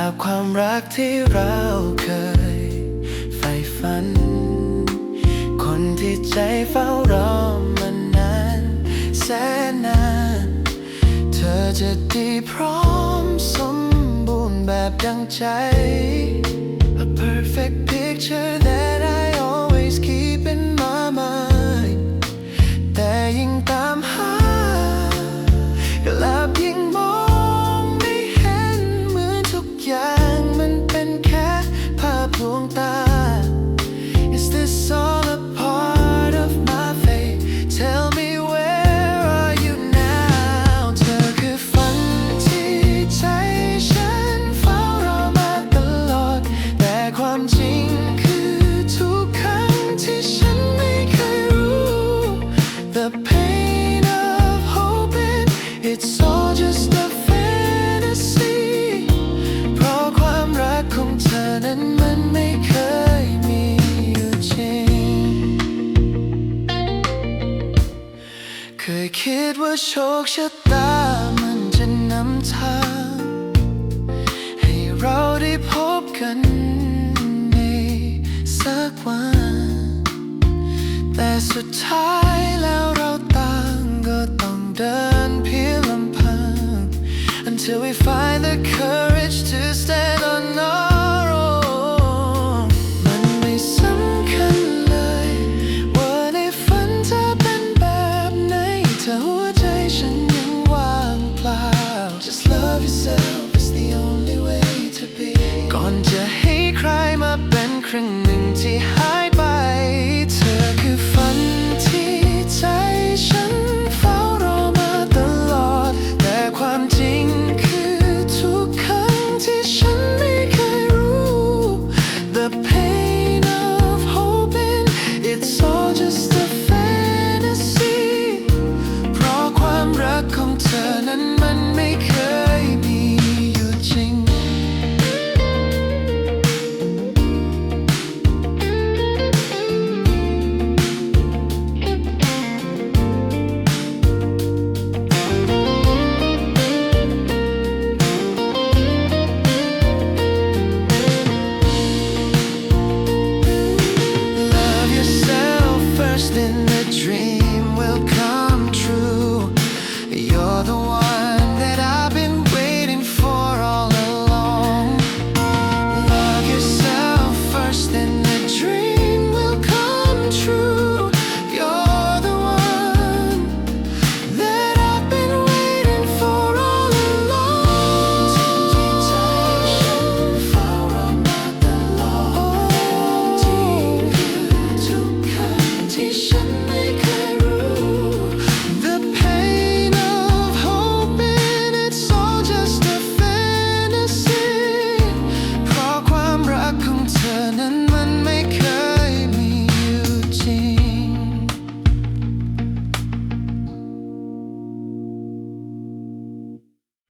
าพความรักที่เราเคยใฝ่ฝัน คนที่ใจเฝ้ารอมานานแสนนาน เธอจะดีพร้อมสมบูรณ์แบบดังใจ A perfect picture that ความรักของเธอนั้นมันไม่เคยมีอยู่จริงเคยคิดว่าโชคชะตามันจะนำทางให้เราได้พบกันในสักวัน แต่สุดท้าย Until we find the courage to stand on our own มันไม่สำคัญเลย ว่าในฝันเธอเป็นแบบไหนถ้าหัวใจฉันยังว่างเปล่า Just love yourself is the only way to be ก่อนจะให้ใครมาเป็นครึ่ง ocean